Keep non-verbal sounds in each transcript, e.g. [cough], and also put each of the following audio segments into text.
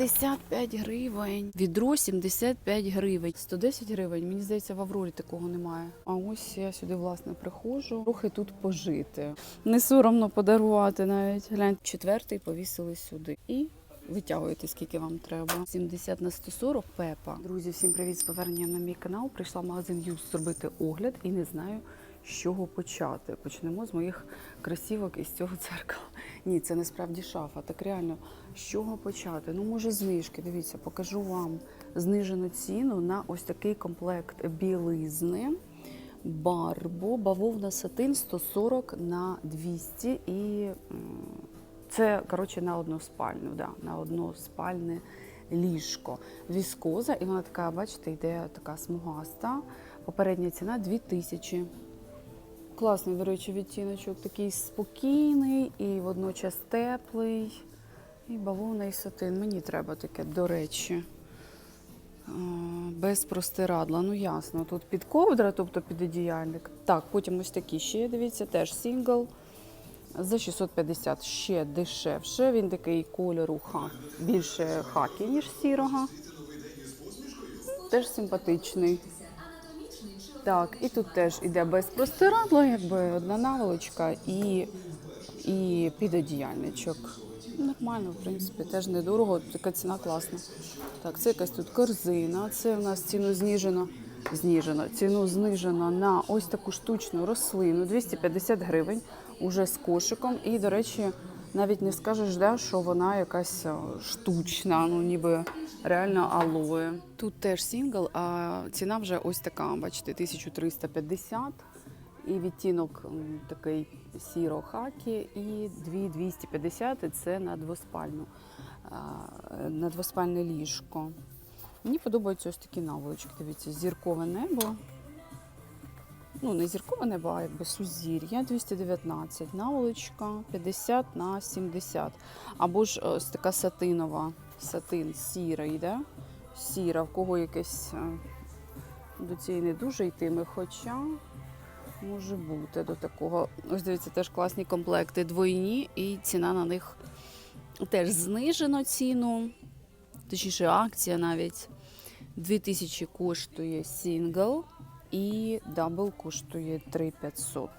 75 гривень. Відро 75 гривень. 110 гривень. Мені здається, в Аврорі такого немає. А ось я сюди власне приходжу. Трохи тут пожити. Не соромно подарувати навіть. Глянь, четвертий повісили сюди. І Витягуєте, скільки вам треба. 70 на 140 пепа. Друзі, всім привіт з поверненням на мій канал. Прийшла в магазин Юз зробити огляд і не знаю, з чого почати. Почнемо з моїх кросівок із цього дзеркала. Ні, це насправді шафа. Так реально, з чого почати? Ну, може, знижки. Дивіться, покажу вам знижену ціну на ось такий комплект білизни. Барбо, бавовна сатин 140 на 200 і це коротше на одну спальню, да, на одну спальне ліжко. Віскоза, і вона така, бачите, йде така смугаста. Попередня ціна 2000. Класний, до речі, відтіночок, такий спокійний і водночас теплий. І бавовна і сатин. Мені треба таке, до речі. Без простирадла, ну ясно. Тут під ковдра, тобто під одіяльник. Так, потім ось такі ще, дивіться, теж сингл. За 650 ще дешевше. Він такий кольору ха, більше хакі, ніж сірого. Теж симпатичний. Так, і тут теж іде без простирадла, якби одна наволочка і, і підодіяльничок. Нормально, в принципі, теж недорого, така ціна класна. Так, це якась тут корзина. Це в нас ціну знижено. Знижено. Ціну знижено на ось таку штучну рослину 250 гривень уже з кошиком. І, до речі, навіть не скажеш, да, що вона якась е, штучна, ну ніби реально алоє. Тут теж сингл, а ціна вже ось така, бачите, 1350. І відтінок такий сіро-хакі, і 2250 це на двоспальну, на двоспальне ліжко. Мені подобаються ось такі наволочки. Дивіться, зіркове небо. Ну, не зіркове небо, а якби сузір'я 219, наволочка 50 на 70. Або ж ось така сатинова, сатин сіра йде. Сіра, в кого якесь е, до цієї не дуже йтиме, хоча може бути до такого. Ось дивіться, теж класні комплекти двойні, і ціна на них теж знижено ціну. Точніше, акція навіть. 2000 коштує сингл і дабл коштує 3500.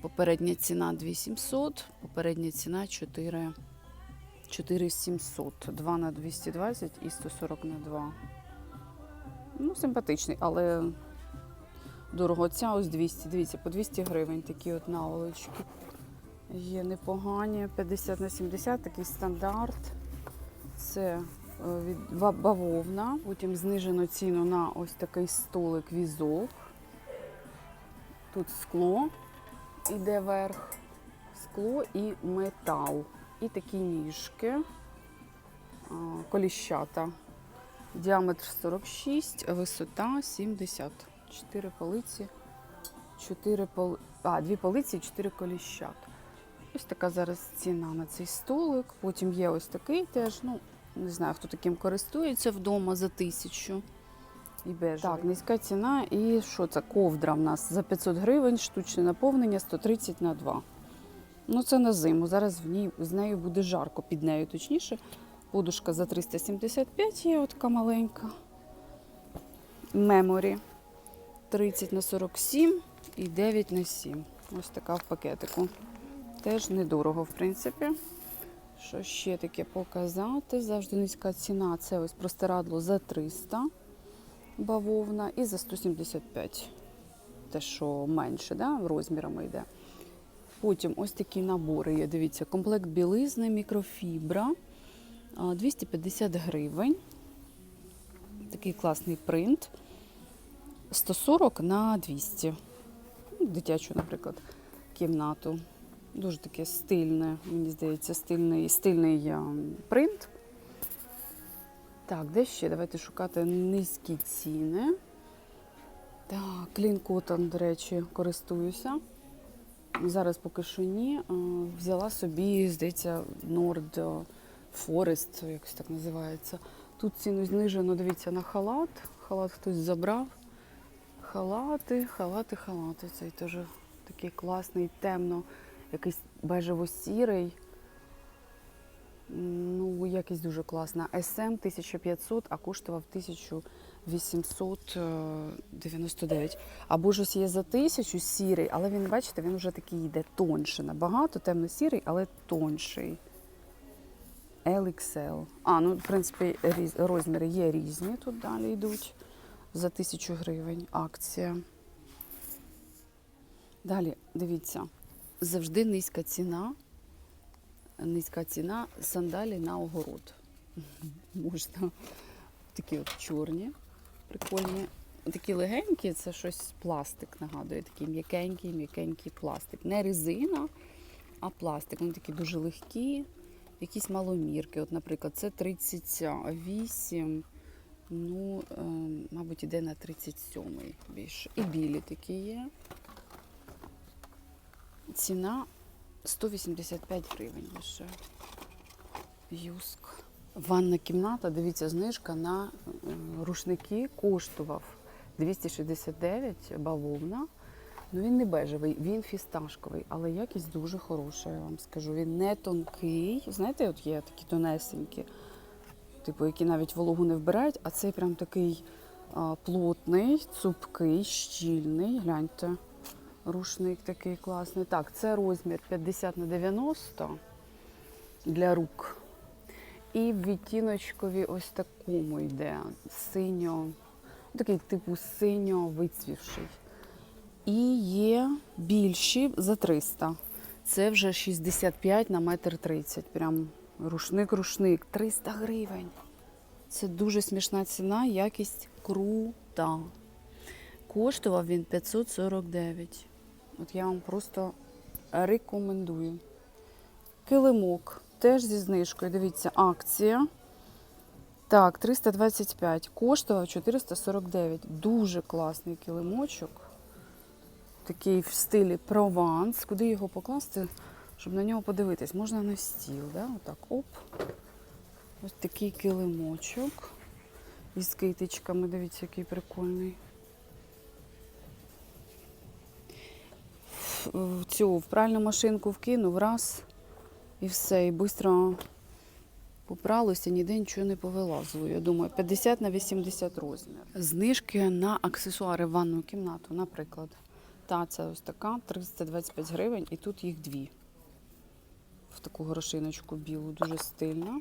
Попередня ціна 2700, попередня ціна 4 4700. 2 на 220 і 140 на 2. Ну, симпатичний, але дорого. Ця ось 200. Дивіться, по 200 гривень такі от наволочки. Є непогані. 50 на 70, такий стандарт. Це е, від бавовна. Потім знижено ціну на ось такий столик візок. Тут скло іде верх, скло і метал. І такі ніжки, коліщата. Діаметр 46, висота 70. Чотири полиці, чотири пол... а, дві полиці і чотири коліщат. Ось така зараз ціна на цей столик. Потім є ось такий теж. Ну, не знаю, хто таким користується вдома за тисячу. І бежевий. Так, низька ціна. І що це? Ковдра в нас за 500 гривень, штучне наповнення 130 на 2. Ну, це на зиму. Зараз в ній, з нею буде жарко, під нею точніше. Подушка за 375 є, от така маленька. Меморі 30 на 47 і 9 на 7. Ось така в пакетику. Теж недорого, в принципі. Що ще таке показати? Завжди низька ціна. Це ось простирадло за 300 бавовна і за 175. Те, що менше, да, розмірами йде. Потім ось такі набори є. Дивіться, комплект білизни, мікрофібра. 250 гривень. Такий класний принт. 140 на 200. Ну, Дитячу, наприклад, кімнату. Дуже таке стильне, мені здається, стильний, стильний принт. Так, де ще? Давайте шукати низькі ціни. Так, Clean Cotton, до речі, користуюся. Зараз поки що ні. Взяла собі, здається, Nord Forest, якось так називається. Тут ціну знижено, дивіться, на халат. Халат хтось забрав. Халати, халати, халати. Цей теж такий класний, темно, якийсь бежево-сірий. Ну, якість дуже класна. SM 1500, а коштував 1899. Або ж ось є за тисячу сірий, але він, бачите, він вже такий йде тонше. Набагато темно-сірий, але тонший. LXL. А, ну, в принципі, різ- розміри є різні. Тут далі йдуть за тисячу гривень. Акція. Далі, дивіться, завжди низька ціна. Низька ціна сандалі на огород. [laughs] Можна такі от чорні, прикольні. Такі легенькі, це щось пластик нагадує, такий м'якенький, м'якенький пластик. Не резина, а пластик. Вони такі дуже легкі, якісь маломірки. От, наприклад, це 38, ну, е, мабуть, іде на 37-й більше. І білі такі є. Ціна 185 гривень лише. Юск. Ванна кімната, дивіться, знижка на е, рушники коштував 269 бавовна. Ну він не бежевий, він фісташковий, але якість дуже хороша, я вам скажу. Він не тонкий. Знаєте, от є такі тонесенькі, типу, які навіть вологу не вбирають, а цей прям такий а, плотний, цупкий, щільний. Гляньте. Рушник такий класний. Так, це розмір 50 на 90 для рук. І в відтіночкові ось такому йде синьо, такий типу синьо вицвівший. І є більші за 300. Це вже 65 на метр 30. Прям рушник-рушник. 300 гривень. Це дуже смішна ціна, якість крута. Коштував він 549. От я вам просто рекомендую. Килимок теж зі знижкою. Дивіться, акція. Так, 325. Коштував 449. Дуже класний килимочок. Такий в стилі Прованс. Куди його покласти, щоб на нього подивитись? Можна на стіл, да? Отак, оп. Ось такий килимочок. Із китичками. Дивіться, який прикольний. в цю в пральну машинку вкинув раз і все, і швидко попралося, ніде нічого не повилазило. Я думаю, 50 на 80 розмір. Знижки на аксесуари в ванну кімнату, наприклад. Та це ось така 325 гривень, і тут їх дві. В таку горошиночку білу, дуже стильна.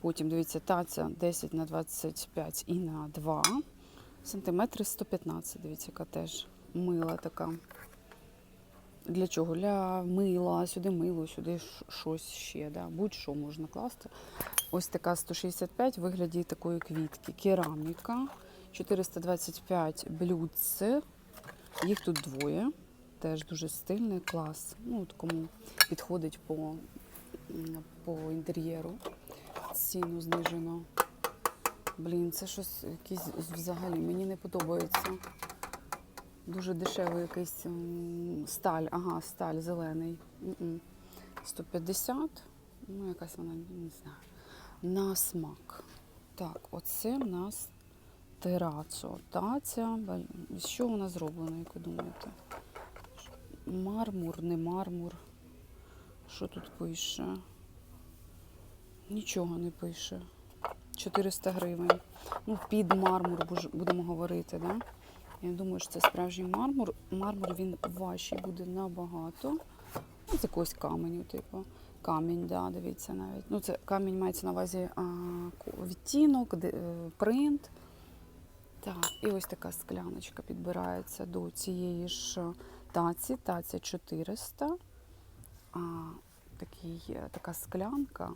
Потім, дивіться, таця 10 на 25 і на 2 сантиметри 115. Дивіться, яка теж мила така. Для чого? Для мила, сюди мило, сюди щось ще. Да? Будь-що можна класти. Ось така 165 в вигляді такої квітки. Кераміка. 425 блюдце. Їх тут двоє. Теж дуже стильний клас. Ну, от кому підходить по, по інтер'єру. Ціну знижено. Блін, це щось якесь взагалі мені не подобається. Дуже дешевий якийсь сталь. Ага, сталь зелений. 150. Ну, якась вона, не знаю. На смак. Так, оце в нас терацо. Таця. З чого вона зроблена, як ви думаєте? Мармур, не мармур. Що тут пише? Нічого не пише. 400 гривень. Ну, під мармур будемо говорити. Да? Я думаю, що це справжній мармур. Мармур він важчий буде набагато. Ну, з якогось каменю, типу. Камінь, да, дивіться навіть. Ну, це камінь мається на увазі а, відтінок, де- е, принт. Так, і ось така скляночка підбирається до цієї ж таці. Таця 400. А такий, така склянка.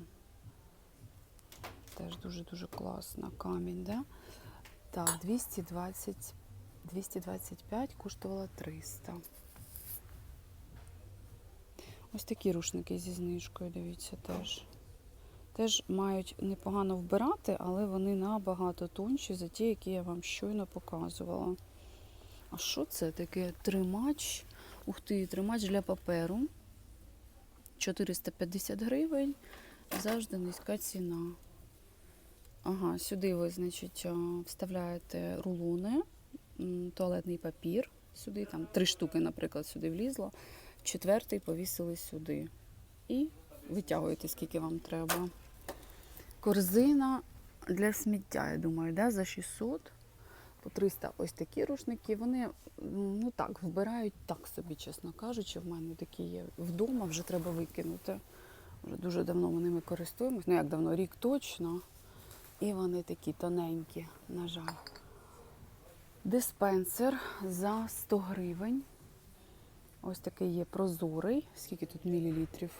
Теж дуже-дуже класна. Камінь, да? Так, 220 225 коштувала 300. Ось такі рушники зі знижкою, дивіться, теж. Теж мають непогано вбирати, але вони набагато тонші за ті, які я вам щойно показувала. А що це таке? Тримач. Ух ти, тримач для паперу. 450 гривень. Завжди низька ціна. Ага, сюди ви, значить, вставляєте рулони, туалетний папір. Сюди там три штуки, наприклад, сюди влізло. Четвертий повісили сюди. І витягуєте, скільки вам треба. Корзина для сміття, я думаю, да, за 600 по 300 ось такі рушники. Вони ну так вбирають так собі, чесно кажучи. В мене такі є вдома, вже треба викинути. Вже дуже давно ми ними користуємось. Ну як давно, рік точно. І вони такі тоненькі, на жаль. Диспенсер за 100 гривень. Ось такий є прозорий. Скільки тут мілілітрів?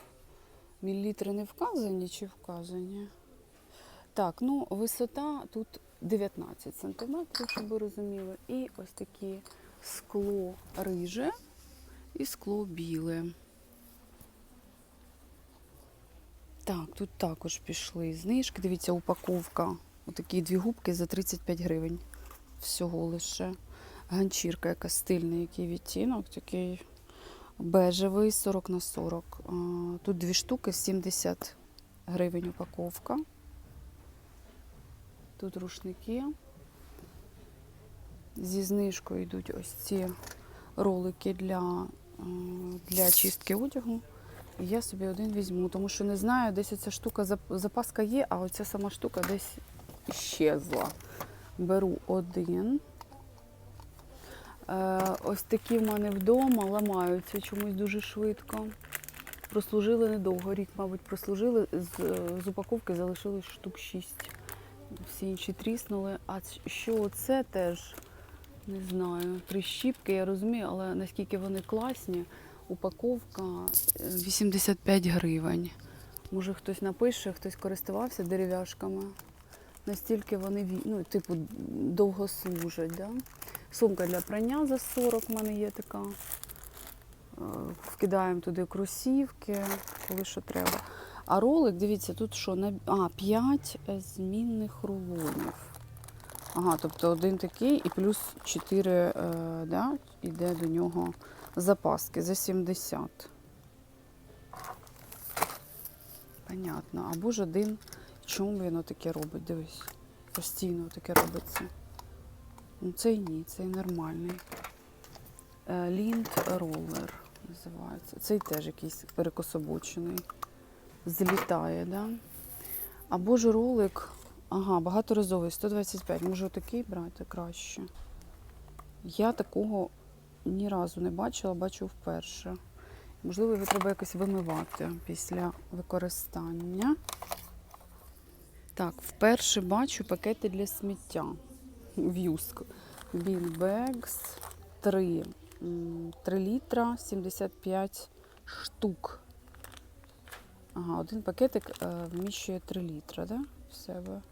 Мілілітри не вказані чи вказані? Так, ну висота тут 19 сантиметрів, щоб ви розуміли. І ось такі скло риже і скло біле. Так, тут також пішли знижки. Дивіться, упаковка. Отакі дві губки за 35 гривень. Всього лише. Ганчірка, яка стильний, який відтінок, такий бежевий 40 на 40. Тут дві штуки 70 гривень упаковка. Тут рушники. Зі знижкою йдуть ось ці ролики для, е, для чистки одягу. І я собі один візьму, тому що не знаю, десь ця штука запаска є, а оця сама штука десь щезла. Беру один. Е, ось такі в мене вдома ламаються чомусь дуже швидко. Прослужили недовго, рік, мабуть, прослужили. З, з упаковки залишилось штук 6. Всі інші тріснули. А що це теж не знаю. Прищіпки, я розумію, але наскільки вони класні, упаковка е, 85 гривень. Може хтось напише, хтось користувався дерев'яшками. Настільки вони ну, типу, довго служать. Да? Сумка для прання за 40 в мене є така. Е, Вкидаємо туди кросівки, коли що треба. А ролик, дивіться, тут що? на- А, 5 змінних рулонів. Ага, тобто один такий і плюс 4 е, да, іде до нього запаски за 70. Понятно. Або ж один. Чому він таке робить? Дивись. Постійно таке робиться. Ну, цей ні, цей нормальний. Е, Лінд ролер називається. Цей теж якийсь перекособочений. Злітає, да? Або ж ролик. Ага, багаторазовий, 125. Може отакий брати краще. Я такого ні разу не бачила, бачу вперше. Можливо, його треба якось вимивати після використання. Так, вперше бачу пакети для сміття. [laughs] В'юск. Бінбегс 3. 3 літра 75 штук. Ага, один пакетик е, вміщує 3 літра, да? В себе.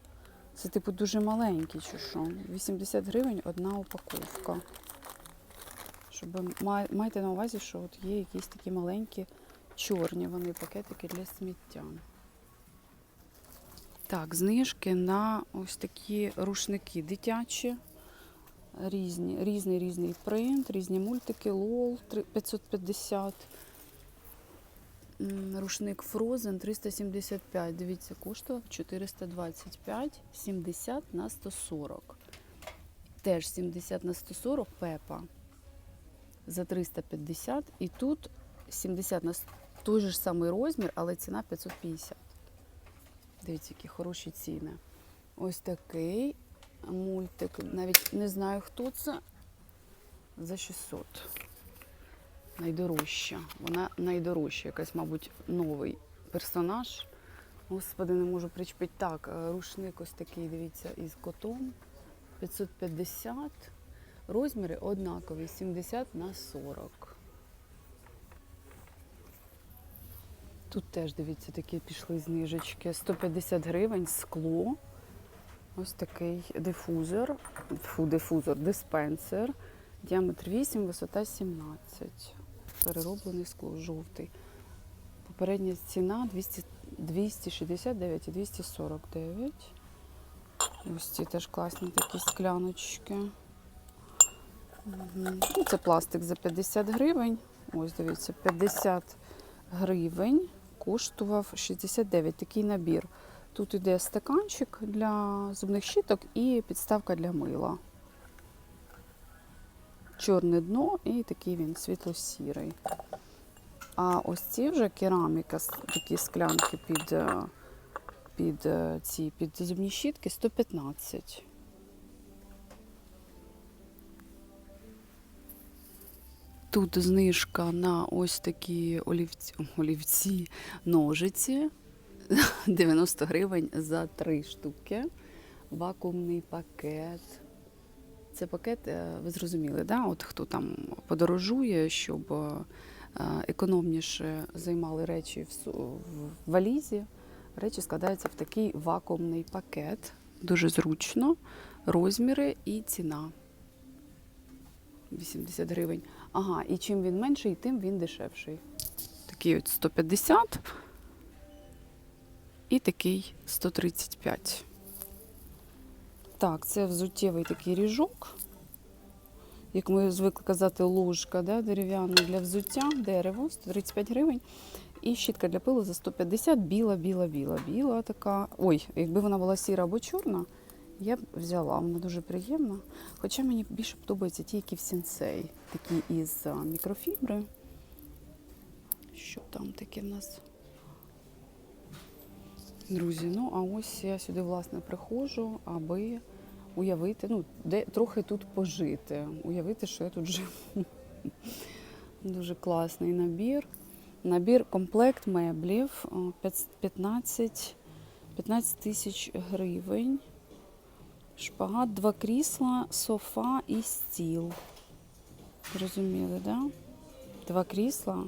Це, типу, дуже маленький, чи що? 80 гривень одна упаковка. Щоб май- майте на увазі, що от є якісь такі маленькі чорні вони пакетики для сміття. Так, знижки на ось такі рушники дитячі. Різні, різний різний принт, різні мультики, лол 550. Рушник Frozen 375. Дивіться, коштував 425, 70 на 140. Теж 70 на 140 пепа за 350. І тут 70 на той же ж самий розмір, але ціна 550. Дивіться, які хороші ціни. Ось такий мультик. Навіть не знаю, хто це. За 600. Найдорожча. Вона найдорожча. Якась, мабуть, новий персонаж. Господи, не можу причепити. Так, е, рушник ось такий, дивіться, із котом. 550. Розміри однакові, 70 на 40. Тут теж, дивіться, такі пішли знижечки. 150 гривень, скло. Ось такий дифузор. Фу, дифузор, диспенсер. Діаметр 8, висота 17. Перероблений скло, жовтий. Попередня ціна 200, 269 і 249. Ось ці теж класні такі скляночки. Ну, Це пластик за 50 гривень. Ось дивіться, 50 гривень коштував 69 такий набір. Тут іде стаканчик для зубних щіток і підставка для мила. Чорне дно і такий він світло-сірий. А ось ці вже кераміка, такі склянки під, е, під е, ці під зубні щітки 115. Тут знижка на ось такі олівці, олівці ножиці [laughs] 90 гривень за три штуки. Вакуумний пакет. Це пакет, е, ви зрозуміли, да? От хто там подорожує, щоб е, економніше займали речі в, валізі. Речі складаються в такий вакуумний пакет. Дуже зручно. Розміри і ціна. 80 гривень. Ага, і чим він менший, тим він дешевший. Такий от 150 і такий 135. Так, це взуттєвий такий ріжок. Як ми звикли казати, ложка да, дерев'яна для взуття, дерево, 135 гривень. І щітка для пилу за 150, біла, біла, біла, біла така. Ой, якби вона була сіра або чорна, я б взяла. Вона дуже приємна. Хоча мені більше подобаються ті, які в сінсей, такі із мікрофібри. Що там таке в нас? Друзі, ну а ось я сюди власне приходжу, аби уявити, ну, де трохи тут пожити, уявити, що я тут живу. [laughs] Дуже класний набір. Набір комплект меблів 15 15 тисяч гривень. Шпагат, два крісла, софа і стіл. Зрозуміли, да? Два крісла,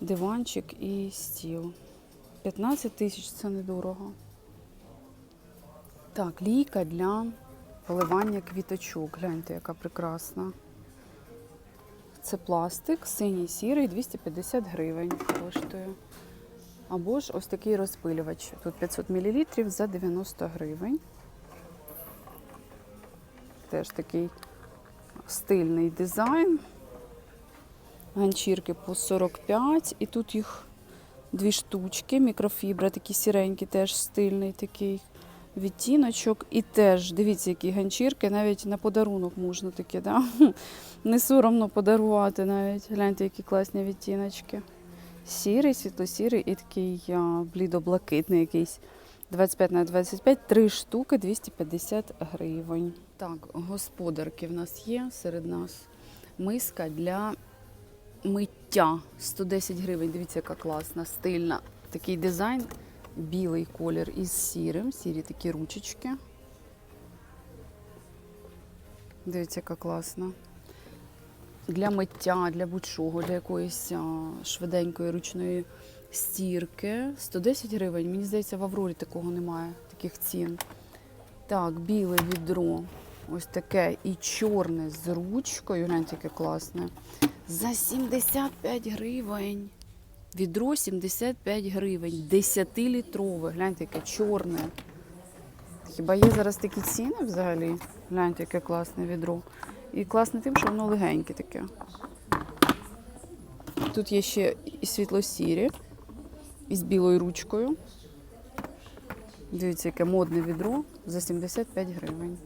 диванчик і стіл. 15 тисяч це недорого. Так, лійка для поливання квіточок. Гляньте, яка прекрасна. Це пластик, синій сірий, 250 гривень коштує. Або ж ось такий розпилювач. Тут 500 мл за 90 гривень. Теж такий стильний дизайн. Ганчірки по 45. І тут їх дві штучки. Мікрофібра, такі сіренькі, теж стильний такий відтіночок. І теж, дивіться, які ганчірки, навіть на подарунок можна таке, да? [laughs] Не соромно подарувати навіть. Гляньте, які класні відтіночки. Сірий, світло-сірий і такий блідо-блакитний якийсь. 25 на 25, три штуки 250 гривень. Так, господарки в нас є серед нас. Миска для миття 110 гривень. Дивіться, яка класна, стильна. Такий дизайн, білий колір із сірим, сірі такі ручечки. Дивіться, яка класна. Для миття, для будь-чого, для якоїсь швиденької ручної стірки. 110 гривень. Мені здається, в Аврорі такого немає, таких цін. Так, біле відро. Ось таке і чорне з ручкою. Гляньте, яке класне. За 75 гривень. Відро 75 гривень. 10-літрове. Гляньте, яке чорне. Хіба є зараз такі ціни взагалі? Гляньте, яке класне відро. І класне тим, що воно легеньке таке. Тут є ще і світло-сірі, із білою ручкою. Дивіться, яке модне відро за 75 гривень.